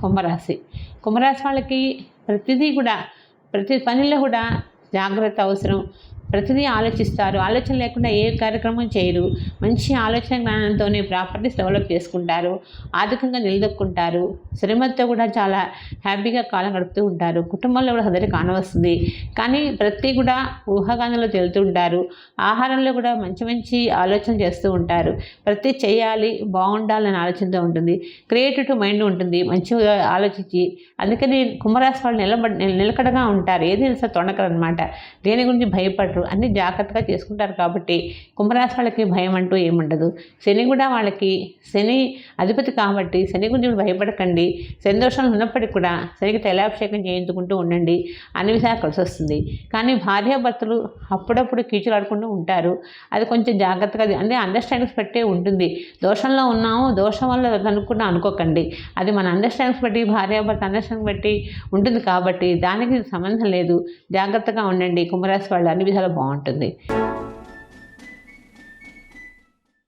కుంభరాశి. కుంభరాశి వాళ్ళకి ప్రతిదీ కూడా ప్రతి పనిలో కూడా జాగ్రత్త అవసరం. ప్రతిదీ ఆలోచిస్తారు. ఆలోచన లేకుండా ఏ కార్యక్రమం చేయరు. మంచి ఆలోచన జ్ఞానంతోనే ప్రాపర్టీస్ డెవలప్ చేసుకుంటారు. ఆర్థికంగా నిలదొక్కుంటారు. శ్రీమతితో కూడా చాలా హ్యాపీగా కాలం గడుపుతూ ఉంటారు. కుటుంబంలో కూడా సదరి కానవస్తుంది. కానీ ప్రతి కూడా ఊహాగానంలో తేలుతూ ఉంటారు. ఆహారంలో కూడా మంచి మంచి ఆలోచన చేస్తూ ఉంటారు. ప్రతి చేయాలి బాగుండాలనే ఆలోచనతో ఉంటుంది. క్రియేటివ్ మైండ్ ఉంటుంది. మంచిగా ఆలోచించి. అందుకని కుంభరాశి వాళ్ళు నిలబడి నిలకడగా ఉంటారు. ఏది తెలుసా తొండకరనమాట అనమాట దేని గురించి భయపడరు. అన్ని జాగ్రత్తగా చేసుకుంటారు కాబట్టి కుంభరాశి వాళ్ళకి భయం అంటూ ఏముండదు. శని కూడా వాళ్ళకి శని అధిపతి కాబట్టి శని గురించి భయపడకండి. శని దోషం ఉన్నప్పటికీ కూడా శనికి తైలాభిషేకం చేయించుకుంటూ ఉండండి. అన్ని విధాలు కలిసి వస్తుంది. కానీ భార్యాభర్తలు అప్పుడప్పుడు కీచులాడుకుంటూ ఉంటారు. అది కొంచెం జాగ్రత్తగా అంటే అండర్స్టాండింగ్స్ పెట్టే ఉంటుంది. దోషంలో ఉన్నాము దోషం వల్ల అనుకున్నా అనుకోకండి. అది మన అండర్స్టాండింగ్స్ బట్టి భార్యాభర్త అండర్స్టాండింగ్ బట్టి ఉంటుంది కాబట్టి దానికి సంబంధం లేదు. జాగ్రత్తగా ఉండండి కుంభరాశి వాళ్ళు అన్ని విధాలు బాగుంటుంది.